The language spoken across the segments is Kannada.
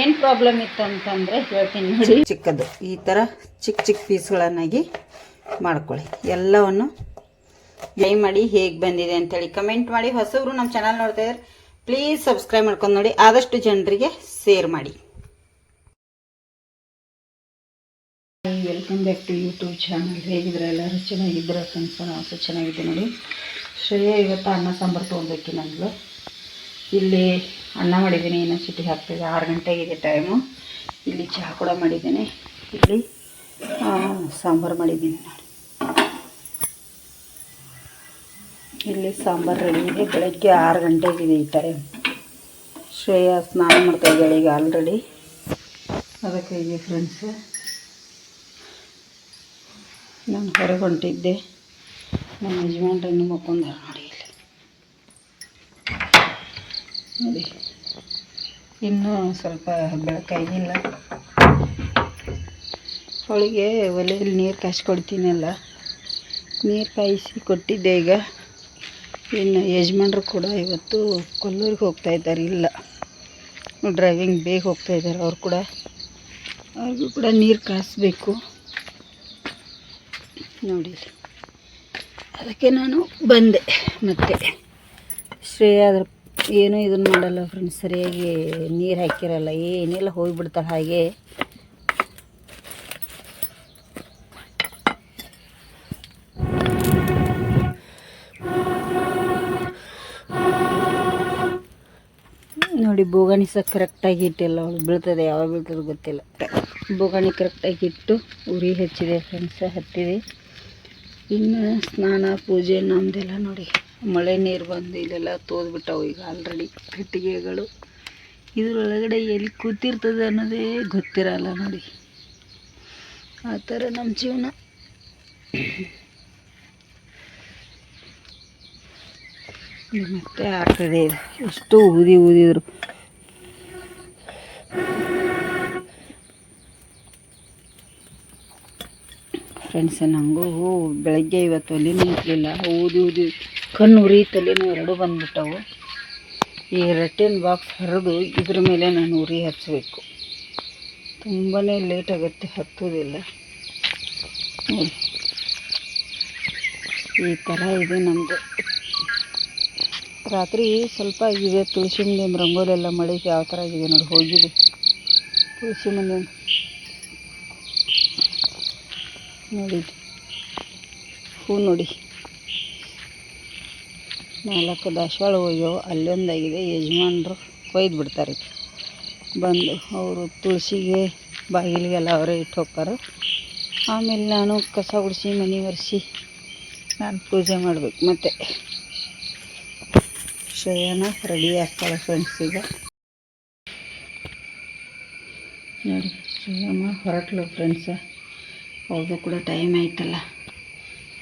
ಏನು ಪ್ರಾಬ್ಲಮ್ ಇತ್ತು ಅಂತಂದರೆ ಹೇಳ್ತೀನಿ ನೋಡಿ. ಚಿಕ್ಕದು. ಈ ಥರ ಚಿಕ್ಕ ಚಿಕ್ಕ ಪೀಸ್ಗಳನ್ನಾಗಿ ಮಾಡ್ಕೊಳ್ಳಿ. ಎಲ್ಲವನ್ನು ಟ್ರೈ ಮಾಡಿ ಹೇಗೆ ಬಂದಿದೆ ಅಂತೇಳಿ ಕಮೆಂಟ್ ಮಾಡಿ. ಹೊಸಬ್ರು ನಮ್ಮ ಚಾನಲ್ ನೋಡ್ತಾ ಇದ್ದಾರೆ ಪ್ಲೀಸ್ ಸಬ್ಸ್ಕ್ರೈಬ್ ಮಾಡ್ಕೊಂಡು ನೋಡಿ. ಆದಷ್ಟು ಜನರಿಗೆ ಶೇರ್ ಮಾಡಿ. Welcome back to YouTube channel ಹೇಗಿದ್ರೆ ಎಲ್ಲರೂ ಚೆನ್ನಾಗಿದ್ರೆ ಫ್ರೆಂಡ್ಸ್ ನಾವು ಸಹ ಚೆನ್ನಾಗಿದ್ದೆ ನೋಡಿ. ಶ್ರೇಯ ಇವತ್ತು ಅನ್ನ ಸಾಂಬಾರು ತೊಗೊಂಡ್ಬೇಕು ನಂದು ಇಲ್ಲಿ ಅನ್ನ ಮಾಡಿದ್ದೀನಿ, ಇನ್ನೂ ಸಿಟಿಗೆ ಹಾಕ್ತಿದ್ದೆ. ಆರು ಗಂಟೆಗಿದೆ ಟೈಮು ಇಲ್ಲಿ ಚಹಾ ಕೂಡ ಮಾಡಿದ್ದೀನಿ. ಇಲ್ಲಿ ಸಾಂಬಾರು ಮಾಡಿದ್ದೀನಿ ನೋಡಿ ಇಲ್ಲಿ ಸಾಂಬಾರು ರೆಡಿ ಇದೆ. ಬೆಳಗ್ಗೆ ಆರು ಗಂಟೆಗಿದೆ ಈ ಟೈಮ್ ಶ್ರೇಯ ಸ್ನಾನ ಮಾಡ್ತಾ ಇದ್ದಾಳೆ ಈಗ ಆಲ್ರೆಡಿ ಅದಕ್ಕೆ ಇದೆ ಫ್ರೆಂಡ್ಸ್ ನಾನು ಹೊರಗೆ ಹೊಂಟಿದ್ದೆ. ನಮ್ಮ ಯಜಮಾನ್ರನ್ನು ಮಕ್ಕೊಂಡಾರ. ನೋಡಿ. ಇನ್ನೂ ಸ್ವಲ್ಪ ಬೆಳಕಾಗಿಲ್ಲ ಹೋಳಿಗೆ ಒಲೆಯಲ್ಲಿ ನೀರು ಕಾಯಿಸ್ಕೊಡ್ತೀನಲ್ಲ. ನೀರು ಕಾಯಿಸಿ ಕೊಟ್ಟಿದ್ದೆ ಈಗ. ಇನ್ನು ಯಜಮಾನ್ರು ಕೂಡ ಇವತ್ತು ಕೊಲ್ಲೂರಿಗೆ ಹೋಗ್ತಾ ಇದ್ದಾರೆ. ಇಲ್ಲ. ಡ್ರೈವಿಂಗ್ ಬೇಗ ಹೋಗ್ತಾ ಇದ್ದಾರೆ ಅವ್ರು ಕೂಡ. ಅವ್ರಿಗೂ ಕೂಡ ನೀರು ಕಾಯಿಸ್ಬೇಕು. ನೋಡಿ. ಅದಕ್ಕೆ ನಾನು ಬಂದೆ. ಮತ್ತೆ ಶ್ರೇಯ ಅದ್ರ ಏನೂ ಇದನ್ನು ಮಾಡಲ್ಲ ಫ್ರೆಂಡ್ಸ್ ಸರಿಯಾಗಿ ನೀರು ಹಾಕಿರಲ್ಲ, ಏನೆಲ್ಲ, ಹೋಗಿಬಿಡ್ತಾಳೆ ಹಾಗೆ. ನೋಡಿ, ಬೋಗಣಿ ಸಹ ಕರೆಕ್ಟಾಗಿ ಇಟ್ಟಿಲ್ಲ ಅವಳು. ಬೀಳ್ತದೆ, ಯಾವಾಗ ಬೀಳ್ತದೆ ಗೊತ್ತಿಲ್ಲ. ಬೋಗಣಿ ಕರೆಕ್ಟಾಗಿ ಇಟ್ಟು ಉರಿ ಹಚ್ಚಿದೆ ಫ್ರೆಂಡ್ಸ್ ಹತ್ತಿದೆ. ಇನ್ನು ಸ್ನಾನ, ಪೂಜೆ ನಮ್ಮದೆಲ್ಲ ನೋಡಿ. ಮಳೆ ನೀರು ಬಂದು ಇಲ್ಲೆಲ್ಲ ತೋದ್ಬಿಟ್ಟವು ಈಗ ಆಲ್ರೆಡಿ ಕಟ್ಟಿಗೆಗಳು ಇದ್ರೊಳಗಡೆ ಎಲ್ಲಿ ಕೂತಿರ್ತದೆ ಅನ್ನೋದೇ ಗೊತ್ತಿರಲ್ಲ ನೋಡಿ. ಆ ಥರ ನಮ್ಮ ಜೀವನ. ಮತ್ತೆ ಆಗ್ತದೆ ಎಷ್ಟು ಊದಿ ಊದಿದ್ರು. ಫ್ರೆಂಡ್ಸ್ ನನಗೂ ಬೆಳಗ್ಗೆ ಇವತ್ತು ಅಲ್ಲಿ ನಿಂತಲಿಲ್ಲ. ಊದಿ ಊದಿ ಕಣ್ಣು ಉರಿ ತಲೆನೂ ಎರಡು ಬಂದ್ಬಿಟ್ಟವು. ಈ ರಟ್ಟಿನ ಬಾಕ್ಸ್ ಹರಿದು ಇದ್ರ ಮೇಲೆ ನಾನು ಉರಿ ಹಚ್ಚಬೇಕು ತುಂಬಾ ಲೇಟ್ ಆಗುತ್ತೆ, ಹತ್ತೋದಿಲ್ಲ. ಈ ಥರ ಇದೆ ನಮ್ಮದು ರಾತ್ರಿ ಸ್ವಲ್ಪ ಆಗಿದೆ ತುಳಸಿ ಮುಂದೆ ರಂಗೋಲಿ ಎಲ್ಲ ಮಳೆಗೆ ಯಾವ ಥರ ಆಗಿದೆ ನೋಡಿ, ಹೋಗಿದೆ. ತುಳಸಿ ಮುಂದೆ. ನೋಡಿ. ಹೂ ನೋಡಿ. ನಾಲ್ಕು ದಾಸವಾಳ ಹೋಗ್ಯವು. ಅಲ್ಲೊಂದಾಗಿದೆ, ಯಜಮಾನ್ರು ಕೊಯ್ದು ಬಿಡ್ತಾರೆ. ಬಂದು ಅವರು ತುಳಸಿಗೆ, ಬಾಗಿಲಿಗೆಲ್ಲ ಅವರೇ ಇಟ್ಟು ಹೋಗ್ತಾರೆ. ಆಮೇಲೆ ನಾನು ಕಸ ಗುಡಿಸಿ, ಮನೆ ಒರೆಸಿ ನಾನು ಪೂಜೆ ಮಾಡಬೇಕು. ಮತ್ತೆ ಶ್ರೇಯನ ರೆಡಿ ಆಗ್ತಾಳೆ ಫ್ರೆಂಡ್ಸ್ ಈಗ. ನೋಡಿ ಶ್ರೇಯಮ್ಮ ಹೊರಟ್ಲು ಫ್ರೆಂಡ್ಸ ಅವ್ರದ್ದು ಕೂಡ ಟೈಮ್ ಆಯ್ತಲ್ಲ.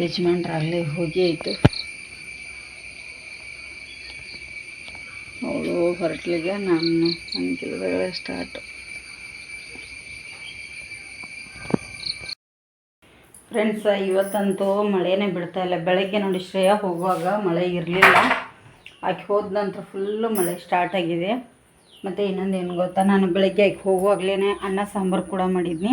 ಯಜಮಾನ್ರು ಅಲ್ಲೇ ಹೋಗಿ ಆಯಿತು ಅವಳು ಹೊರಟ್ಲಿಗೆ ನಾನು ನನ್ನ ಕೆಲಸಗಳ ಸ್ಟಾರ್ಟ್ ಫ್ರೆಂಡ್ಸ್ ಇವತ್ತಂತೂ ಮಳೆನೇ ಬಿಡ್ತಾ ಇಲ್ಲ. ಬೆಳಗ್ಗೆ ನೋಡಿ ಶ್ರೇಯ ಹೋಗುವಾಗ ಮಳೆ ಇರಲಿಲ್ಲ. ಆಕೆ ಹೋದ ನಂತರ ಫುಲ್ಲು ಮಳೆ ಸ್ಟಾರ್ಟ್ ಆಗಿದೆ. ಮತ್ತು ಇನ್ನೊಂದು ಏನು ಗೊತ್ತಾ? ನಾನು ಬೆಳಗ್ಗೆ ಆಕೆ ಹೋಗುವಾಗಲೇ ಅನ್ನ ಸಾಂಬಾರು ಕೂಡ ಮಾಡಿದ್ನಿ.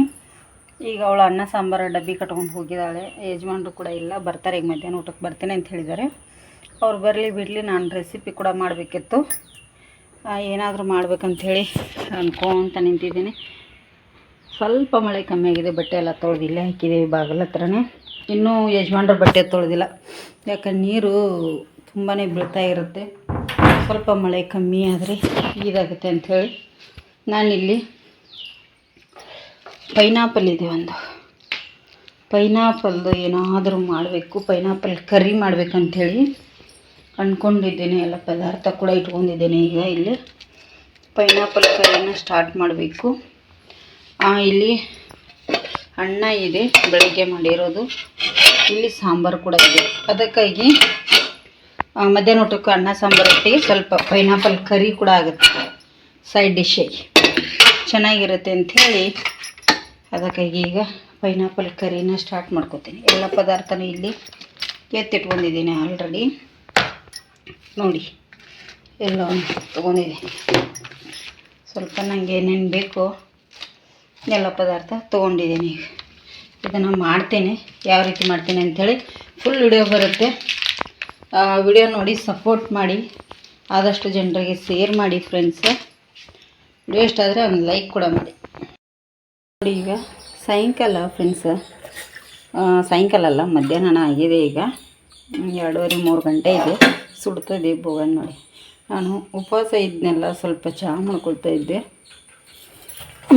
ಈಗ ಅವಳು ಅನ್ನ ಸಾಂಬಾರು ಡಬ್ಬಿ ಕಟ್ಕೊಂಡು ಹೋಗಿದ್ದಾಳೆ. ಯಜಮಾನ್ರು ಕೂಡ ಇಲ್ಲ, ಬರ್ತಾರೆ ಈಗ ಮಧ್ಯಾಹ್ನ ಊಟಕ್ಕೆ ಬರ್ತೇನೆ ಅಂತ ಹೇಳಿದ್ದಾರೆ. ಅವ್ರು ಬರಲಿ ಬಿಡಲಿ, ನಾನು ರೆಸಿಪಿ ಕೂಡ ಮಾಡಬೇಕಿತ್ತು. ಏನಾದರೂ ಮಾಡ್ಬೇಕಂಥೇಳಿ ಅಂದ್ಕೊಂತ ನಿಂತಿದ್ದೀನಿ. ಸ್ವಲ್ಪ ಮಳೆ ಕಮ್ಮಿ ಆಗಿದೆ, ಬಟ್ಟೆ ಎಲ್ಲ ತೊಳೆದಿಲ್ಲ ಹಾಕಿದ್ದೀವಿ ಬಾಗಿಲ ಹತ್ರನೇ. ಇನ್ನೂ ಯಜಮಾನ್ರ ಬಟ್ಟೆ ತೊಳೆದಿಲ್ಲ. ಯಾಕಂದ್ರೆ ನೀರು ತುಂಬಾ ಬೀಳ್ತಾ ಇರುತ್ತೆ. ಸ್ವಲ್ಪ ಮಳೆ ಕಮ್ಮಿ ಆದರೆ ಇದಾಗುತ್ತೆ ಅಂಥೇಳಿ ನಾನಿಲ್ಲಿ ಪೈನಾಪಲ್ ಇದೆ ಒಂದು. ಪೈನಾಪಲ್ದು ಏನಾದರೂ ಮಾಡಬೇಕು, ಪೈನಾಪಲ್ ಕರಿ ಮಾಡಬೇಕಂಥೇಳಿ ಅಂದ್ಕೊಂಡಿದ್ದೇನೆ, ಎಲ್ಲ ಪದಾರ್ಥ ಕೂಡ ಇಟ್ಕೊಂಡಿದ್ದೀನಿ. ಈಗ ಇಲ್ಲಿ ಪೈನಾಪಲ್ ಕರಿನ ಸ್ಟಾರ್ಟ್ ಮಾಡಬೇಕು. ಇಲ್ಲಿ ಅನ್ನ ಇದೆ, ಬೆಳಗ್ಗೆ ಮಾಡಿರೋದು. ಇಲ್ಲಿ ಸಾಂಬಾರು ಕೂಡ ಇದೆ. ಅದಕ್ಕಾಗಿ ಮಧ್ಯಾಹ್ನ ಊಟಕ್ಕೆ ಅನ್ನ, ಸಾಂಬಾರು ಒಟ್ಟಿಗೆ ಸ್ವಲ್ಪ ಪೈನಾಪಲ್ ಕರಿ ಕೂಡ ಆಗುತ್ತೆ. ಸೈಡ್ ಡಿಶ್ಶಾಗಿ ಚೆನ್ನಾಗಿರುತ್ತೆ ಅಂಥೇಳಿ ಅದಕ್ಕಾಗಿ ಈಗ ಪೈನಾಪಲ್ ಕರಿನ ಸ್ಟಾರ್ಟ್ ಮಾಡ್ಕೋತೀನಿ. ಎಲ್ಲ ಪದಾರ್ಥನೂ ಇಲ್ಲಿ ಎತ್ತಿಟ್ಕೊಂಡಿದ್ದೀನಿ ಆಲ್ರೆಡಿ ನೋಡಿ. ಎಲ್ಲ ತೊಗೊಂಡಿದ್ದೀನಿ ಸ್ವಲ್ಪ ನನಗೆ ಏನೇನು ಬೇಕು ಎಲ್ಲ ಪದಾರ್ಥ ತೊಗೊಂಡಿದ್ದೀನಿ ಇದನ್ನು ಮಾಡ್ತೇನೆ. ಯಾವ ರೀತಿ ಮಾಡ್ತೇನೆ ಅಂಥೇಳಿ ಫುಲ್ ವಿಡಿಯೋ ಬರುತ್ತೆ. ಆ ವಿಡಿಯೋ ನೋಡಿ ಸಪೋರ್ಟ್ ಮಾಡಿ. ಆದಷ್ಟು ಜನರಿಗೆ ಶೇರ್ ಮಾಡಿ ಫ್ರೆಂಡ್ಸ್ ವಿಡಿಯೋ ಇಷ್ಟ ಆದರೆ ಒಂದು ಲೈಕ್ ಕೂಡ ಮಾಡಿ. ನೋಡಿ ಈಗ ಸಾಯಂಕಾಲ ಫ್ರೆಂಡ್ಸ್ ಸಾಯಂಕಾಲ ಅಲ್ಲ ಮಧ್ಯಾಹ್ನ ಆಗಿದೆ ಈಗ. ಎರಡೂವರೆ ಮೂರು ಗಂಟೆ ಇದೆ. ಸುಡ್ತದೆ ಬೋಗನ್ ನೋಡಿ. ನಾನು ಉಪವಾಸ ಇದ್ನೆಲ್ಲ ಸ್ವಲ್ಪ ಚಹಾ ಮಾಡ್ಕೊಳ್ತಾ ಇದ್ದೆ.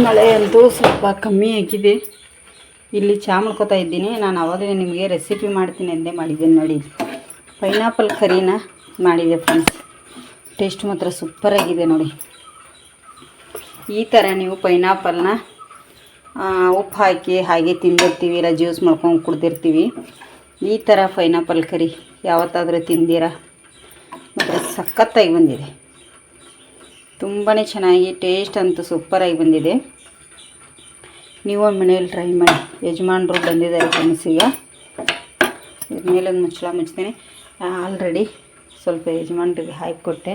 ಮಳೆ ಅಂತೂ ಸ್ವಲ್ಪ ಕಮ್ಮಿ ಆಗಿದೆ. ಇಲ್ಲಿ ಚಹಾ ಮಾಡ್ಕೊತಾ ಇದ್ದೀನಿ. ನಾನು ಅವಾಗಲೇ ನಿಮಗೆ ರೆಸಿಪಿ ಮಾಡ್ತೀನಿ ಅಂದೇ ಮಾಡಿದ್ದೀನಿ ನೋಡಿ. ಪೈನಾಪಲ್ ಕರಿನ ಮಾಡಿದೆ ಫ್ರೆಂಡ್ಸ್ ಟೇಸ್ಟ್ ಮಾತ್ರ ಸೂಪರಾಗಿದೆ ನೋಡಿ. ಈ ಥರ ನೀವು ಪೈನಾಪಲ್ನ ಉಪ್ಪು ಹಾಕಿ ಹಾಗೆ ತಿಂದಿರ್ತೀವಿ, ಇಲ್ಲ ಜ್ಯೂಸ್ ಮಾಡ್ಕೊಂಡು ಕುಡ್ದಿರ್ತೀವಿ. ಈ ಥರ ಪೈನಾಪಲ್ ಕರಿ ಯಾವತ್ತಾದರೂ ತಿಂದಿರಾ? ಸಖತ್ತಾಗಿ ಬಂದಿದೆ. ತುಂಬಾ ಚೆನ್ನಾಗಿ ಟೇಸ್ಟ್ ಅಂತೂ ಸೂಪರಾಗಿ ಬಂದಿದೆ. ನೀವು ಮನೇಲಿ ಟ್ರೈ ಮಾಡಿ. ಯಜಮಾನರು ಬಂದಿದ್ದಾರೆ ಫ್ರೆಂಡ್ಸ್ ಇದ್ರ ಮೇಲೆ ಮೇಲೊಂದು ಮುಚ್ಚಳ ಮುಚ್ತೀನಿ. ಆಲ್ರೆಡಿ ಸ್ವಲ್ಪ ಯಜಮಾನ್ರಿಗೆ ಹಾಕಿಕೊಟ್ಟೆ.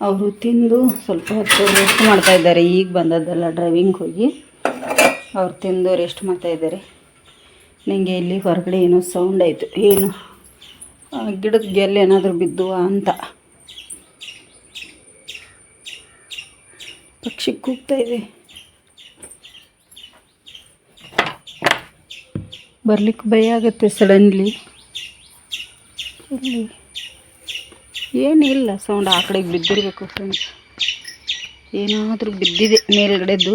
ಅವರು ತಿಂದು ಸ್ವಲ್ಪ ಹೊತ್ತು ರೆಸ್ಟ್ ಮಾಡ್ತಾ ಇದ್ದಾರೆ. ಈಗ ಬಂದದ್ದೆಲ್ಲ ಡ್ರೈವಿಂಗ್ ಹೋಗಿ. ಅವ್ರು ತಿಂದು ರೆಸ್ಟ್ ಮಾಡ್ತಾ ಇದ್ದಾರೆ. ನನಗೆ ಇಲ್ಲಿ ಹೊರಗಡೆ ಏನೋ ಸೌಂಡ್ ಆಯಿತು. ಏನು? ಗಿಡದ ಗೆಲ್ಲ ಏನಾದರೂ ಬಿದ್ದುವ ಅಂತ. ಪಕ್ಷಿ ಕೂಗ್ತಾ ಇದೆ. ಬರ್ಲಿಕ್ಕೆ ಭಯ ಆಗುತ್ತೆ ಸಡನ್ಲಿ ಇಲ್ಲಿ ಏನಿಲ್ಲ ಸೌಂಡ್ ಆ ಕಡೆಗೆ ಬಿದ್ದಿರಬೇಕು ಫ್ರೆಂಡ್ಸ್ ಏನಾದರೂ ಬಿದ್ದಿದೆ ಮೇಲ್ಗಡೆದು.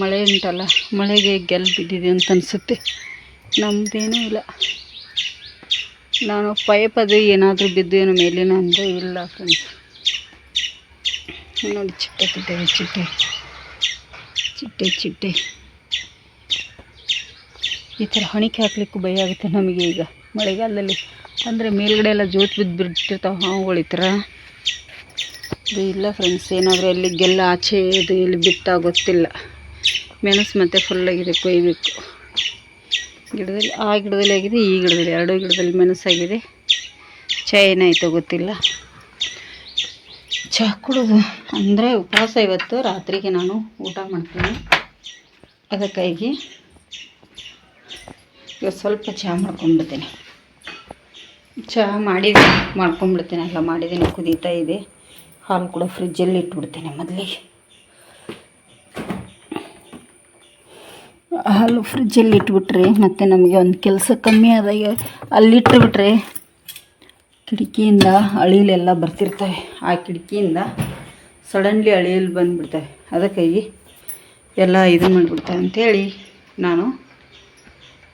ಮಳೆ ಉಂಟಲ್ಲ, ಮಳೆಗೆ ಗೆಲ್ ಬಿದ್ದಿದೆ ಅಂತ ಅನಿಸುತ್ತೆ. ನಮ್ಮದೇನೂ ಇಲ್ಲ. ನಾನು ಪೈಪ್ ಅದು ಏನಾದರೂ ಬಿದ್ದು ಏನೋ ಮೇಲಿನ ಅಂದರೆ ಇಲ್ಲ ಫ್ರೆಂಡ್ಸ್ ನೋಡಿ, ಚಿಟ್ಟೆ ಚಿಟ್ಟೆ ಚಿಟ್ಟೆ. ಚಿಟ್ಟೆ ಚಿಟ್ಟೆ. ಈ ಥರ ಹಣಿಕೆ ಹಾಕ್ಲಿಕ್ಕೂ ಭಯ ಆಗುತ್ತೆ ನಮಗೆ ಈಗ. ಮಳೆಗಾಲದಲ್ಲಿ ಅಂದರೆ ಮೇಲ್ಗಡೆ ಎಲ್ಲ ಜೋತು ಬಿದ್ದು ಬಿಟ್ಟಿರ್ತಾವೆ ಹಾವುಗಳು ಈ ಥರ. ಇದು ಇಲ್ಲ ಫ್ರೆಂಡ್ಸ್ ಏನಾದರೂ ಅಲ್ಲಿ ಗೆಲ್ಲ ಆಚೆ ಇದು ಇಲ್ಲಿ ಬಿತ್ತಾ ಗೊತ್ತಿಲ್ಲ. ಮೆಣಸು ಮತ್ತೆ ಫುಲ್ಲಾಗಿದೆ ಕೊಯ್ಬೇಕು. ಗಿಡದಲ್ಲಿ ಆ ಗಿಡದಲ್ಲಿ ಆಗಿದೆ, ಈ ಗಿಡದಲ್ಲಿ ಎರಡೂ ಗಿಡದಲ್ಲಿ ಮೆಣಸಾಗಿದೆ. ಚೈನ್ ಏನಾಯ್ತೋ ಗೊತ್ತಿಲ್ಲ. ಚಹಾ ಕುಡುದು ಅಂದರೆ ಉಪವಾಸ ಇವತ್ತು. ರಾತ್ರಿಗೆ ನಾನು ಊಟ ಮಾಡ್ತೀನಿ. ಅದಕ್ಕಾಗಿ ಇವತ್ತು ಸ್ವಲ್ಪ ಚಹಾ ಮಾಡ್ಕೊಂಡ್ಬಿಡ್ತೀನಿ. ಚಹಾ ಮಾಡಿ ಮಾಡ್ಕೊಂಡ್ಬಿಡ್ತೀನಿ. ಅಲ್ಲ, ಮಾಡಿದ್ದೀನಿ. ಕುದೀತಾ ಇದೆ. ಹಾಲು ಕೂಡ ಫ್ರಿಜ್ಜಲ್ಲಿ ಇಟ್ಬಿಡ್ತೀನಿ ಮೊದಲಿಗೆ ಹಾಲು ಫ್ರಿಜ್ಜಲ್ಲಿ ಇಟ್ಬಿಟ್ರೆ ಮತ್ತು ನಮಗೆ ಒಂದು ಕೆಲಸ ಕಮ್ಮಿ ಆದಾಗ ಅಲ್ಲಿಟ್ಬಿಟ್ರೆ ಕಿಟಕಿಯಿಂದ ಅಳಿಲೆಲ್ಲ ಬರ್ತಿರ್ತವೆ. ಆ ಕಿಟಕಿಯಿಂದ ಸಡನ್ಲಿ ಅಳಿಯಲ್ಲಿ ಬಂದುಬಿಡ್ತವೆ. ಅದಕ್ಕಾಗಿ ಎಲ್ಲ ಇದು ಮಾಡಿಬಿಡ್ತವೆ ಅಂಥೇಳಿ ನಾನು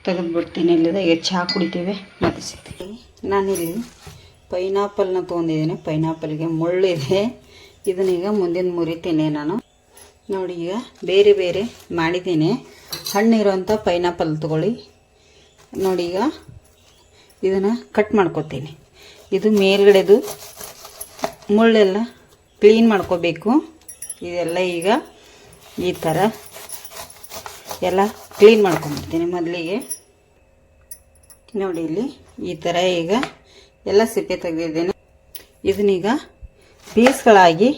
ತೆಗೆದುಬಿಡ್ತೀನಿ. ಇಲ್ಲದಾಗ ಚಹಾ ಕುಡಿತೀವಿ. ಮತ್ತು ಸಿಗ್ತೀನಿ. ನಾನಿಲ್ಲಿ ಪೈನಾಪಲ್ನ ತೊಗೊಂಡಿದ್ದೀನಿ. ಪೈನಾಪಲ್ಗೆ ಮುಳ್ಳಿದೆ ಇದನ್ನೀಗ ಮುಂದಿನ ಮುರಿತೀನಿ ನಾನು. ನೋಡಿ, ಈಗ ಬೇರೆ ಬೇರೆ ಮಾಡಿದ್ದೀನಿ. ಹಣ್ಣಿರೋಂಥ ಪೈನಾಪಲ್ ತೊಗೊಳ್ಳಿ. ನೋಡಿ, ಈಗ ಇದನ್ನು ಕಟ್ ಮಾಡ್ಕೊತೀನಿ. ಇದು ಮೇಲ್ಗಡೆದು ಮುಳ್ಳೆಲ್ಲ ಕ್ಲೀನ್ ಮಾಡ್ಕೋಬೇಕು. ಇದೆಲ್ಲ ಈಗ ಈ ಥರ ಎಲ್ಲ ಕ್ಲೀನ್ ಮಾಡ್ಕೊಂಡ್ಬಿಡ್ತೀನಿ ಮೊದಲಿಗೆ. ನೋಡಿ ಇಲ್ಲಿ ಈ ಥರ ಈಗ ಎಲ್ಲ ಸಿಪ್ಪೆ ತೆಗೆದಿದ್ದೇನೆ. ಇದನ್ನೀಗ ಪೀಸ್ಗಳಾಗಿ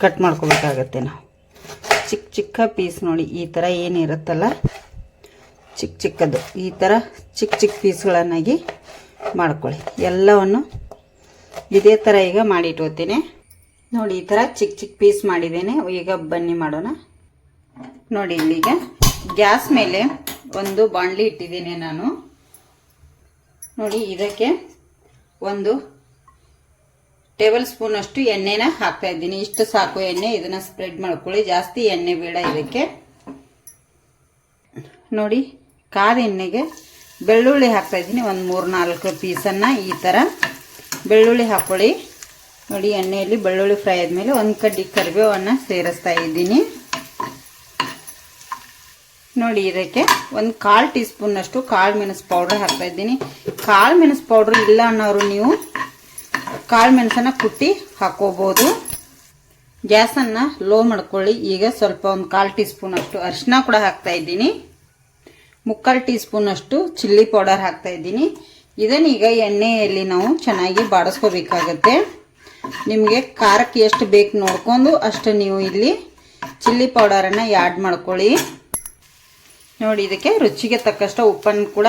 ಕಟ್ ಮಾಡ್ಕೋಬೇಕಾಗತ್ತೆ ನಾವು. ಚಿಕ್ಕ ಚಿಕ್ಕ ಪೀಸ್ ನೋಡಿ ಈ ಥರ ಏನಿರುತ್ತಲ್ಲ? ಚಿಕ್ಕ ಚಿಕ್ಕದು. ಈ ಥರ ಚಿಕ್ಕ ಚಿಕ್ಕ ಪೀಸ್ಗಳನ್ನಾಗಿ ಮಾಡ್ಕೊಳ್ಳಿ. ಎಲ್ಲವನ್ನು ಇದೇ ಥರ ಈಗ ಮಾಡಿ ಇಟ್ಕೋತೀನಿ ನೋಡಿ, ಈ ಥರ ಚಿಕ್ಕ ಚಿಕ್ಕ ಪೀಸ್ ಮಾಡಿದ್ದೇನೆ. ಈಗ ಬನ್ನಿ ಮಾಡೋಣ. ನೋಡಿ, ಇಲ್ಲಿಗೆ ಗ್ಯಾಸ್ ಮೇಲೆ ಒಂದು ಬಾಣಲಿ ಇಟ್ಟಿದ್ದೀನಿ ನಾನು. ನೋಡಿ, ಇದಕ್ಕೆ ಒಂದು ಟೇಬಲ್ ಸ್ಪೂನ್ ಅಷ್ಟು ಎಣ್ಣೆನ ಹಾಕ್ತಾ ಇದ್ದೀನಿ. ಇಷ್ಟು ಸಾಕು ಎಣ್ಣೆ, ಇದನ್ನ ಸ್ಪ್ರೆಡ್ ಮಾಡ್ಕೊಳ್ಳಿ. ಜಾಸ್ತಿ ಎಣ್ಣೆ ಬೇಡ ಇದಕ್ಕೆ. ನೋಡಿ, ಕಾದ ಎಣ್ಣೆಗೆ ಬೆಳ್ಳುಳ್ಳಿ ಹಾಕ್ತಾ ಇದ್ದೀನಿ. ಒಂದು ಮೂರು ನಾಲ್ಕು ಪೀಸನ್ನು ಈ ಥರ ಬೆಳ್ಳುಳ್ಳಿ ಹಾಕೊಳ್ಳಿ. ನೋಡಿ, ಎಣ್ಣೆಯಲ್ಲಿ ಬೆಳ್ಳುಳ್ಳಿ ಫ್ರೈ ಆದಮೇಲೆ ಒಂದು ಕಡ್ಡಿ ಕರಿಬೇವನ್ನು ಸೇರಿಸ್ತಾ ಇದ್ದೀನಿ. ನೋಡಿ, ಇದಕ್ಕೆ ಒಂದು ಕಾಲು ಟೀ ಸ್ಪೂನ್ನಷ್ಟು ಕಾಳು ಮೆಣಸು ಪೌಡ್ರ್ ಹಾಕ್ತಾ ಇದ್ದೀನಿ. ಕಾಳು ಮೆಣಸು ಪೌಡ್ರ್ ಇಲ್ಲ ಅನ್ನೋರು ನೀವು ಕಾಳು ಮೆಣಸನ್ನ ಕುಟ್ಟಿ ಹಾಕೋಬೋದು. ಗ್ಯಾಸನ್ನು ಲೋ ಮಾಡ್ಕೊಳ್ಳಿ. ಈಗ ಸ್ವಲ್ಪ ಒಂದು ಕಾಲು ಟೀ ಸ್ಪೂನ್ ಅಷ್ಟು ಅರಿಶಿನ ಕೂಡ ಹಾಕ್ತಾ ಇದ್ದೀನಿ. ಮುಕ್ಕಾಲು ಟೀ ಸ್ಪೂನ್ ಅಷ್ಟು ಚಿಲ್ಲಿ ಪೌಡರ್ ಹಾಕ್ತಾ ಇದ್ದೀನಿ. ಇದನ್ನೀಗ ಎಣ್ಣೆಯಲ್ಲಿ ನಾವು ಚೆನ್ನಾಗಿ ಬಾಡಿಸ್ಕೋಬೇಕಾಗತ್ತೆ. ನಿಮಗೆ ಖಾರಕ್ಕೆ ಎಷ್ಟು ಬೇಕು ನೋಡ್ಕೊಂಡು ಅಷ್ಟು ನೀವು ಇಲ್ಲಿ ಚಿಲ್ಲಿ ಪೌಡರನ್ನು ಆ್ಯಡ್ ಮಾಡ್ಕೊಳ್ಳಿ. ನೋಡಿ, ಇದಕ್ಕೆ ರುಚಿಗೆ ತಕ್ಕಷ್ಟು ಉಪ್ಪನ್ನು ಕೂಡ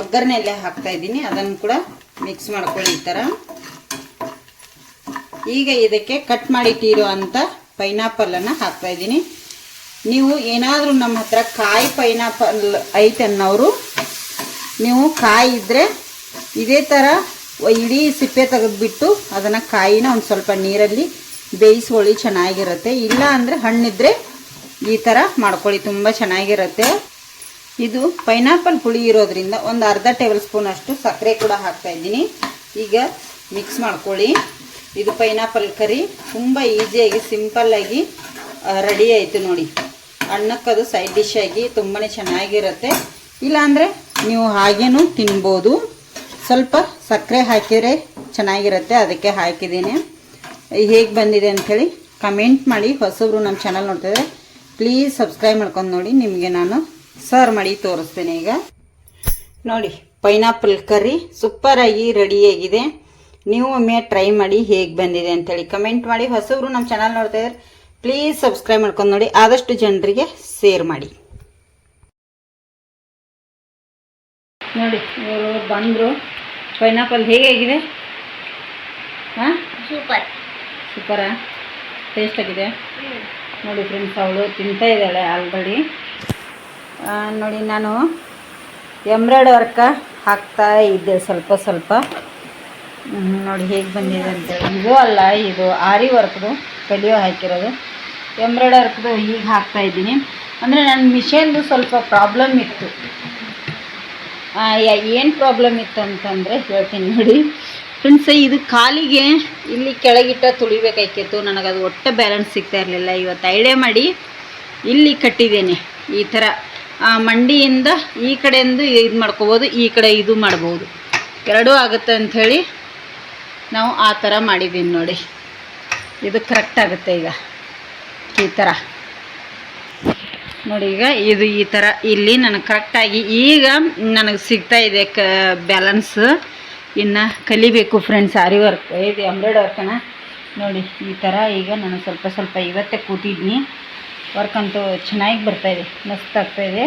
ಒಗ್ಗರಣೆಯಲ್ಲೇ ಹಾಕ್ತಾ ಇದ್ದೀನಿ. ಅದನ್ನು ಕೂಡ ಮಿಕ್ಸ್ ಮಾಡ್ಕೊಳ್ಳಿ ಈ ಥರ. ಈಗ ಇದಕ್ಕೆ ಕಟ್ ಮಾಡಿಟ್ಟಿರೋ ಅಂಥ ಪೈನಾಪಲನ್ನು ಹಾಕ್ತಾ ಇದ್ದೀನಿ. ನೀವು ಏನಾದರೂ ನಮ್ಮ ಹತ್ರ ಕಾಯಿ ಪೈನಾಪಲ್ ಐತೆ ಅನ್ನೋರು, ನೀವು ಕಾಯಿ ಇದ್ದರೆ ಇದೇ ಥರ ಇಡೀ ಸಿಪ್ಪೆ ತೆಗೆದುಬಿಟ್ಟು ಅದನ್ನು ಕಾಯಿನ ಒಂದು ಸ್ವಲ್ಪ ನೀರಲ್ಲಿ ಬೇಯಿಸ್ಕೊಳ್ಳಿ, ಚೆನ್ನಾಗಿರುತ್ತೆ. ಇಲ್ಲ ಅಂದರೆ ಹಣ್ಣಿದ್ರೆ ಈ ಥರ ಮಾಡ್ಕೊಳ್ಳಿ, ತುಂಬ ಚೆನ್ನಾಗಿರುತ್ತೆ. ಇದು ಪೈನಾಪಲ್ ಹುಳಿ ಇರೋದ್ರಿಂದ ಒಂದು ಅರ್ಧ ಟೇಬಲ್ ಸ್ಪೂನ್ ಅಷ್ಟು ಸಕ್ಕರೆ ಕೂಡ ಹಾಕ್ತಾ ಇದ್ದೀನಿ. ಈಗ ಮಿಕ್ಸ್ ಮಾಡ್ಕೊಳ್ಳಿ. ಇದು ಪೈನಾಪಲ್ ಕರಿ. ತುಂಬ ಈಸಿಯಾಗಿ ಸಿಂಪಲ್ಲಾಗಿ ರೆಡಿ ಆಯಿತು ನೋಡಿ. ಅನ್ನಕ್ಕದು ಸೈಡ್ ಡಿಶ್ ಆಗಿ ತುಂಬಾ ಚೆನ್ನಾಗಿರುತ್ತೆ. ಇಲ್ಲಾಂದರೆ ನೀವು ಹಾಗೇನೂ ತಿನ್ಬೋದು. ಸ್ವಲ್ಪ ಸಕ್ಕರೆ ಹಾಕಿದರೆ ಚೆನ್ನಾಗಿರುತ್ತೆ, ಅದಕ್ಕೆ ಹಾಕಿದ್ದೀನಿ. ಹೇಗೆ ಬಂದಿದೆ ಅಂಥೇಳಿ ಕಮೆಂಟ್ ಮಾಡಿ. ಹೊಸಬ್ರು ನಮ್ಮ ಚಾನಲ್ ನೋಡ್ತಿದ್ರೆ ಪ್ಲೀಸ್ ಸಬ್ಸ್ಕ್ರೈಬ್ ಮಾಡ್ಕೊಂಡು ನೋಡಿ. ನಿಮಗೆ ನಾನು ಸರ್ವ್ ಮಾಡಿ ತೋರಿಸ್ತೇನೆ ಈಗ. ನೋಡಿ ಪೈನಾಪಲ್ ಕರಿ ಸೂಪರಾಗಿ ರೆಡಿಯಾಗಿದೆ ನೀವು ಒಮ್ಮೆ ಟ್ರೈ ಮಾಡಿ ಹೇಗೆ ಬಂದಿದೆ ಅಂಥೇಳಿ ಕಮೆಂಟ್ ಮಾಡಿ. ಹೊಸಬ್ರು ನಮ್ಮ ಚಾನಲ್ ನೋಡ್ತಾ ಪ್ಲೀಸ್ ಸಬ್ಸ್ಕ್ರೈಬ್ ಮಾಡ್ಕೊಂಡು ನೋಡಿ. ಆದಷ್ಟು ಜನರಿಗೆ ಶೇರ್ ಮಾಡಿ. ನೋಡಿ, ಇವರು ಬಂದರು. ಪೈನಾಪಲ್ ಹೇಗಾಗಿದೆ? ಹಾಂ? ಸೂಪರ್ ಸೂಪರಾ ಟೇಸ್ಟ್ ಆಗಿದೆ? ನೋಡಿ ಫ್ರೆಂಡ್ಸ್ ಅವಳು ತಿಂತಾ ಇದ್ದಾಳೆ ಆಲ್ರೆಡಿ ನೋಡಿ ನಾನು ಎಂಬ್ರಾಯ್ಡ್ ವರ್ಕ ಹಾಕ್ತಾ ಇದ್ದೆ ಸ್ವಲ್ಪ ಸ್ವಲ್ಪ. ನೋಡಿ ಹೇಗೆ ಬಂದಿದೆ ಅಂತ ಇದು ಅಲ್ಲ ಇದು ಆರಿ ವರ್ಕ್ದು ಕಲಿಯೋ ಹಾಕಿರೋದು. ಎಂಬ್ರಾಯ್ಡ್ ವರ್ಕ್ದು ಹೀಗೆ ಹಾಕ್ತಾ ಇದ್ದೀನಿ. ಅಂದರೆ ನನ್ನ ಮಿಷನ್ದು ಸ್ವಲ್ಪ ಪ್ರಾಬ್ಲಮ್ ಇತ್ತು. ಏನು ಪ್ರಾಬ್ಲಮ್ ಇತ್ತು ಅಂತಂದರೆ ಹೇಳ್ತೀನಿ ನೋಡಿ. ಫ್ರೆಂಡ್ಸ್ ಇದು ಕಾಲಿಗೆ ಇಲ್ಲಿ ಕೆಳಗಿಟ್ಟ ತುಳಿಬೇಕಾಯ್ತಿತ್ತು. ಅದು ಒಟ್ಟೆ ಬ್ಯಾಲೆನ್ಸ್ ಸಿಗ್ತಾ ಇರಲಿಲ್ಲ. ಇವತ್ತು ಐಡಿಯಾ ಮಾಡಿ ಇಲ್ಲಿ ಕಟ್ಟಿದ್ದೇನೆ ಈ ಥರ. ಮಂಡಿಯಿಂದ ಈ ಕಡೆಯಿಂದ ಇದು ಮಾಡ್ಕೋಬೋದು, ಈ ಕಡೆ ಇದು ಮಾಡ್ಬೋದು. ಎರಡೂ ಆಗುತ್ತೆ ಅಂಥೇಳಿ ನಾವು ಆ ಥರ ಮಾಡಿದ್ದೀನಿ ನೋಡಿ. ಇದು ಕರೆಕ್ಟ್ ಆಗುತ್ತೆ ಈಗ ಈ ಥರ. ನೋಡಿ ಈಗ ಇದು ಈ ಥರ ಇಲ್ಲಿ ನನಗೆ ಕರೆಕ್ಟಾಗಿ ಈಗ ನನಗೆ ಸಿಗ್ತಾ ಇದೆ ಕ ಬ್ಯಾಲೆನ್ಸ್ ಇನ್ನು ಕಲಿಬೇಕು ಫ್ರೆಂಡ್ಸ್ ಸಾರಿ ವರ್ಕ್ ಇದು ಎಂಬ್ರಾಯ್ಡ್ ವರ್ಕನ ನೋಡಿ, ಈ ಥರ ಈಗ ನಾನು ಸ್ವಲ್ಪ ಸ್ವಲ್ಪ ಇವತ್ತೇ ಕೂತಿದ್ನಿ. ವರ್ಕ್ ಅಂತೂ ಚೆನ್ನಾಗಿ ಬರ್ತಾಯಿದೆ ಮಸ್ತ್ ಆಗ್ತಾಯಿದೆ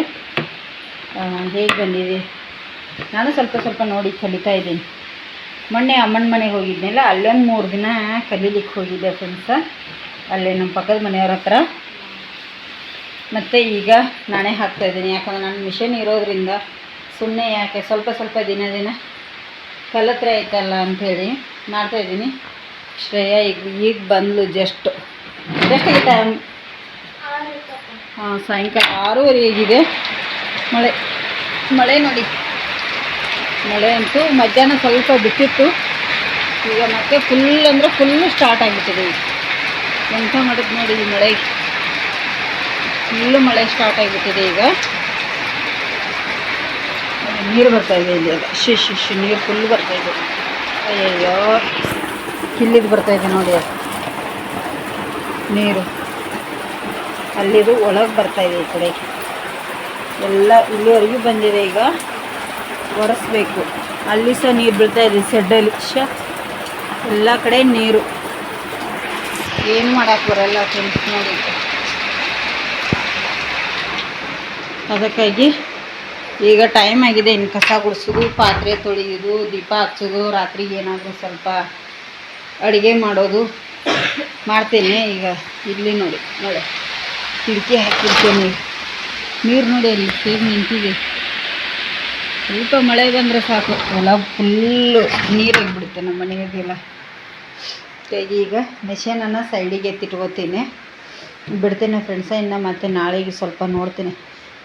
ಹೇಗೆ ಬಂದಿದೆ? ನಾನು ಸ್ವಲ್ಪ ಸ್ವಲ್ಪ ನೋಡಿ ಕಲಿತಾ ಇದ್ದೀನಿ. ಮೊನ್ನೆ ಅಮ್ಮನ ಮನೆಗೆ ಹೋಗಿದ್ನಲ್ಲ, ಅಲ್ಲೊಂದು ಮೂರು ದಿನ ಕಲೀಲಿಕ್ಕೆ ಹೋಗಿದ್ದೆ ಫ್ರೆಂಡ್ಸ ಅಲ್ಲೇ ನಮ್ಮ ಪಕ್ಕದ ಮನೆಯವ್ರ ಹತ್ರ. ಮತ್ತು ಈಗ ನಾನೇ ಹಾಕ್ತಾ ಇದ್ದೀನಿ. ಯಾಕಂದ್ರೆ ನಾನು ಮಿಷನ್ ಇರೋದ್ರಿಂದ ಸುಮ್ಮನೆ ಯಾಕೆ ಸ್ವಲ್ಪ ಸ್ವಲ್ಪ ದಿನ ದಿನ ಕಲತ್ರೆ ಆಯ್ತಲ್ಲ ಅಂಥೇಳಿ ಮಾಡ್ತಾಯಿದ್ದೀನಿ ಶ್ರೇಯ ಈಗ ಈಗ ಬಂದ್ಲು ಜಸ್ಟ್ ಜಸ್ಟ್ ಟೈಮ್ ಹಾಂ, ಸಾಯಂಕಾಲ ಆರೂವರೆ ಈಗಿದೆ ಮಳೆ ಮಳೆ ನೋಡಿ. ಮಳೆ ಅಂತೂ ಮಧ್ಯಾಹ್ನ ಸ್ವಲ್ಪ ಬಿಟ್ಟಿತ್ತು. ಈಗ ಮತ್ತೆ ಫುಲ್ ಅಂದರೆ ಫುಲ್ಲು ಸ್ಟಾರ್ಟ್ ಆಗಿಬಿಟ್ಟಿದೆ ಈಗ. ಎಂಥ ಮಾಡಿದ್ ನೋಡಿ ಈ ಮಳೆ. ಫುಲ್ಲು ಮಳೆ ಸ್ಟಾರ್ಟ್ ಆಗಿಬಿಟ್ಟಿದೆ ಈಗ. ನೀರು ಬರ್ತಾ ಇದೆ ಇಲ್ಲಿ. ಎಲ್ಲ ಶಿ ಶಿ, ನೀರು ಫುಲ್ ಬರ್ತಾ ಇದೆ. ಅಯ್ಯಯ್ಯೋ. ಇಲ್ಲಿದ್ದು ಬರ್ತಾ ಇದೆ ನೋಡಿ ಅದು. ನೀರು. ಅಲ್ಲಿದು ಒಳಗೆ ಬರ್ತಾ ಇದೆ ಈ ಕಡೆ. ಎಲ್ಲ ಇಲ್ಲಿವರೆಗೂ ಬಂದಿದೆ ಈಗ. ಒರೆಸ್ಬೇಕು. ಅಲ್ಲಿ ಸಹ ನೀರು ಬೀಳ್ತಾ ಇದೆ ಸೆಡ್ಡಲ್ಲಿ ಶ, ಎಲ್ಲ ಕಡೆ ನೀರು. ಏನು ಮಾಡೋಕ್ಕೆ ಬರಲ್ಲ ಫ್ರೆಂಡ್ಸ್ ನೋಡಿ. ಅದಕ್ಕಾಗಿ ಈಗ ಟೈಮ್ ಆಗಿದೆ. ಇನ್ನು ಕಸ ಗುಡಿಸೋದು, ಪಾತ್ರೆ ತೊಳೆಯೋದು, ದೀಪ ಹಚ್ಚೋದು ರಾತ್ರಿಗೆ ಏನಾದರೂ ಸ್ವಲ್ಪ ಅಡುಗೆ ಮಾಡೋದು ಮಾಡ್ತೇನೆ. ಈಗ ಇಲ್ಲಿ ನೋಡಿ. ನೋಡಿ. ಕಿಟಕಿ ಹಾಕಿರ್ತೇನೆ. ನೀರು ನೋಡಿ ಅಲ್ಲಿ ಹೇಗೆ ನಿಂತಿದೆ. ಸ್ವಲ್ಪ ಮಳೆ ಬಂದರೆ ಸಾಕು. ಎಲ್ಲ ಫುಲ್ಲು ನೀರಾಗಿಬಿಡುತ್ತೆ ನಮ್ಮ ಮನೆಯಾಗೆಲ್ಲ ಹಾಗಾಗಿ ಈಗ ಮೆಷಿನನ್ನು ಸೈಡಿಗೆ ಎತ್ತಿಟ್ಕೋತೀನಿ. ಬಿಡ್ತೇನೆ ಫ್ರೆಂಡ್ಸ ಇನ್ನು ಮತ್ತೆ ನಾಳೆಗೆ ಸ್ವಲ್ಪ ನೋಡ್ತೀನಿ.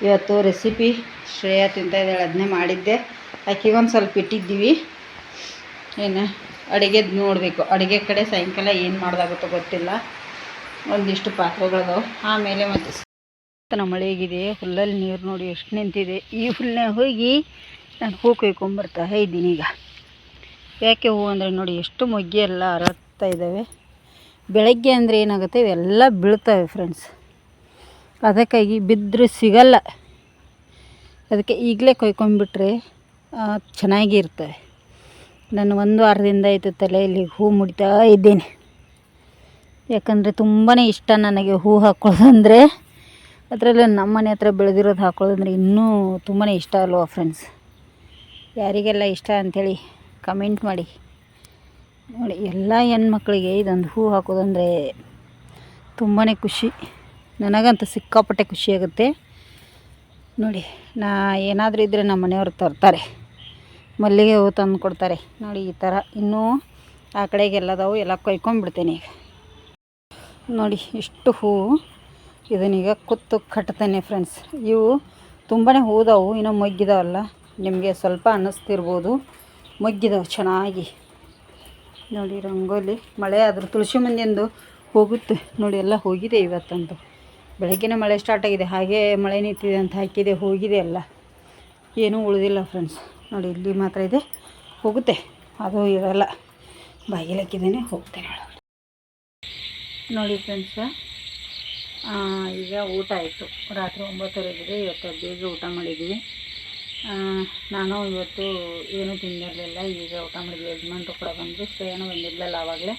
ಇವತ್ತು ರೆಸಿಪಿ ಶ್ರೇಯ ತಿಂತ ಇದ್ದಾಳೆ ಅದನ್ನೇ ಮಾಡಿದ್ದೆ. ಆಕೆಗೆ ಒಂದು ಸ್ವಲ್ಪ ಇಟ್ಟಿದ್ದೀವಿ. ಏನು, ಅಡುಗೆದು ನೋಡಬೇಕು. ಅಡುಗೆ ಕಡೆ ಸಾಯಂಕಾಲ ಏನು ಮಾಡೋದಾಗುತ್ತೋ ಗೊತ್ತಿಲ್ಲ. ಒಂದಿಷ್ಟು ಪಾತ್ರೆಗಳದವು. ಆಮೇಲೆ ಮತ್ತೆ ನಮ್ಮ ಮಳೆಗಿದೆ ಹುಲ್ಲಲ್ಲಿ ನೀರು ನೋಡಿ ಎಷ್ಟು ನಿಂತಿದೆ. ಈ ಹುಲ್ಲನ್ನ ಹೋಗಿ ನಾನು ಹೂ ಕೊಯ್ಕೊಂಬರ್ತಾ ಇದ್ದೀನಿ ಈಗ. ಯಾಕೆ ಹೂ ಅಂದರೆ ನೋಡಿ, ಎಷ್ಟು ಮೊಗ್ಗೆ ಎಲ್ಲ ಅರಳ್ತಾ ಇದ್ದಾವೆ ಬೆಳಗ್ಗೆ ಅಂದರೆ ಏನಾಗುತ್ತೆ, ಇವೆಲ್ಲ ಬೀಳ್ತವೆ ಫ್ರೆಂಡ್ಸ್ ಅದಕ್ಕಾಗಿ ಬಿದ್ದರೆ ಸಿಗಲ್ಲ. ಅದಕ್ಕೆ ಈಗಲೇ ಕೊಯ್ಕೊಂಡ್ಬಿಟ್ರೆ ಚೆನ್ನಾಗಿ ಇರ್ತವೆ ನಾನು ಒಂದು ವಾರದಿಂದ ಆಯಿತು ತಲೆಯಲ್ಲಿ ಹೂ ಮುಡಿತಾ ಇದ್ದೇನೆ. ಯಾಕಂದರೆ ತುಂಬಾ ಇಷ್ಟ ನನಗೆ ಹೂ ಹಾಕ್ಕೊಳ್ಳೋದಂದರೆ ಅದರಲ್ಲೂ ನಮ್ಮ ಮನೆ ಹತ್ರ ಬೆಳೆದಿರೋದು ಹಾಕ್ಕೊಳ್ಳೋದಂದ್ರೆ ಇನ್ನೂ ತುಂಬಾ ಇಷ್ಟ ಅಲ್ವಾ ಫ್ರೆಂಡ್ಸ್ ಯಾರಿಗೆಲ್ಲ ಇಷ್ಟ ಅಂಥೇಳಿ ಕಮೆಂಟ್ ಮಾಡಿ. ನೋಡಿ, ಎಲ್ಲ ಹೆಣ್ಮಕ್ಳಿಗೆ ಇದೊಂದು ಹೂ ಹಾಕೋದಂದರೆ ತುಂಬಾ ಖುಷಿ. ನನಗಂತೂ ಸಿಕ್ಕಾಪಟ್ಟೆ ಖುಷಿಯಾಗುತ್ತೆ. ನೋಡಿ, ನಾ ಏನಾದರೂ ಇದ್ದರೆ ನಮ್ಮ ಮನೆಯವರು ತರ್ತಾರೆ. ಮಲ್ಲಿಗೆ ಹೂವು ತಂದು ಕೊಡ್ತಾರೆ. ನೋಡಿ, ಈ ಥರ ಇನ್ನೂ ಆ ಕಡೆಗೆಲ್ಲದವು ಎಲ್ಲ ಕೊಯ್ಕೊಂಡ್ಬಿಡ್ತೇನೆ ಈಗ. ನೋಡಿ, ಇಷ್ಟು ಹೂವು ಇದನ್ನೀಗ ಕುತ್ತು ಕಟ್ತೇನೆ ಫ್ರೆಂಡ್ಸ್ ಇವು ತುಂಬಾ ಹೂದವು, ಇನ್ನೂ ಮೊಗ್ಗಿದಾವಲ್ಲ. ನಿಮಗೆ ಸ್ವಲ್ಪ ಅನ್ನಿಸ್ತಿರ್ಬೋದು. ಮೊಗ್ಗಿದಾವೆ ಚೆನ್ನಾಗಿ. ನೋಡಿ, ರಂಗೋಲಿ ಮಳೆ ಆದರೂ ತುಳಸಿ ಮಂದಿಂದು ಹೋಗುತ್ತೆ. ನೋಡಿ, ಎಲ್ಲ ಹೋಗಿದೆ ಇವತ್ತಂತೂ. ಬೆಳಗ್ಗೆನೇ ಮಳೆ ಸ್ಟಾರ್ಟ್ ಆಗಿದೆ. ಹಾಗೆ ಮಳೆ ನಿಂತಿದೆ ಅಂತ ಹಾಕಿದೆ, ಹೋಗಿದೆ ಎಲ್ಲ ಏನೂ ಉಳಿದಿಲ್ಲ ಫ್ರೆಂಡ್ಸ್ ನೋಡಿ, ಇಲ್ಲಿ ಮಾತ್ರ ಇದೆ. ಹೋಗುತ್ತೆ. ಅದು ಇರಲ್ಲ. ಬಾಗಿಲಕ್ಕಿದ್ದೇನೆ ಹೋಗ್ತೇನೆ. ನೋಡಿ ಫ್ರೆಂಡ್ಸ್ ಈಗ ಊಟ ಆಯಿತು. ರಾತ್ರಿ ಒಂಬತ್ತುವರೆಗಿದೆ. ಇವತ್ತು ಬೇಗ ಊಟ ಮಾಡಿದ್ವಿ ನಾನು ಇವತ್ತು ಏನು ತಿಂದಿರಲಿಲ್ಲ. ಈಗ ಊಟ ಮಾಡಿದ್ವಿ. ಯಜಮಾನ್ರು ಕೂಡ ಬಂದರು. ಶ್ರೇಯನೂ ಬಂದಿರಲಿಲ್ಲ ಆವಾಗಲೇ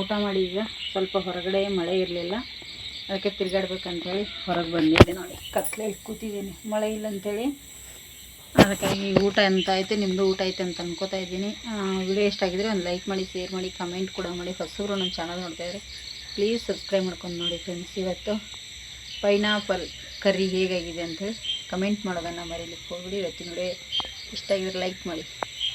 ಊಟ ಮಾಡಿ ಈಗ ಸ್ವಲ್ಪ ಹೊರಗಡೆ ಮಳೆ ಇರಲಿಲ್ಲ. ಅದಕ್ಕೆ ತಿರುಗಾಡ್ಬೇಕಂತೇಳಿ ಹೊರಗೆ ಬಂದಿದ್ದೆ ನೋಡಿ. ಕತ್ಲೆಯಲ್ಲಿ ಕೂತಿದ್ದೀನಿ. ಮಳೆ ಇಲ್ಲ ಅಂಥೇಳಿ ಅದಕ್ಕಾಗಿ ಊಟ ಅಂತ ಐತೆ ನಿಮ್ಮದು ಊಟ ಐತೆ ಅಂತ ಅನ್ಕೋತಾ ಇದ್ದೀನಿ. ವಿಡಿಯೋ ಇಷ್ಟ ಆಗಿದ್ರೆ ಒಂದು ಲೈಕ್ ಮಾಡಿ, ಶೇರ್ ಮಾಡಿ, ಕಮೆಂಟ್ ಕೂಡ ಮಾಡಿ. ಹೊಸಬ್ರು ನಮ್ಮ ಚಾನಲ್ ನೋಡ್ತಾಯಿದ್ರೆ ಪ್ಲೀಸ್ ಸಬ್ಸ್ಕ್ರೈಬ್ ಮಾಡ್ಕೊಂಡು ನೋಡಿ ಫ್ರೆಂಡ್ಸ್. ಇವತ್ತು ಪೈನಾಪಲ್ ಕರ್ರಿ ಹೇಗಾಗಿದೆ ಅಂಥೇಳಿ ಕಮೆಂಟ್ ಮಾಡೋದನ್ನು ಮರೀಲಿಕ್ಕೆ ಹೋಗ್ಬಿಡಿ. ಇವತ್ತಿನ ವಿಡಿಯೋ ಇಷ್ಟ ಆಗಿದ್ರೆ ಲೈಕ್ ಮಾಡಿ.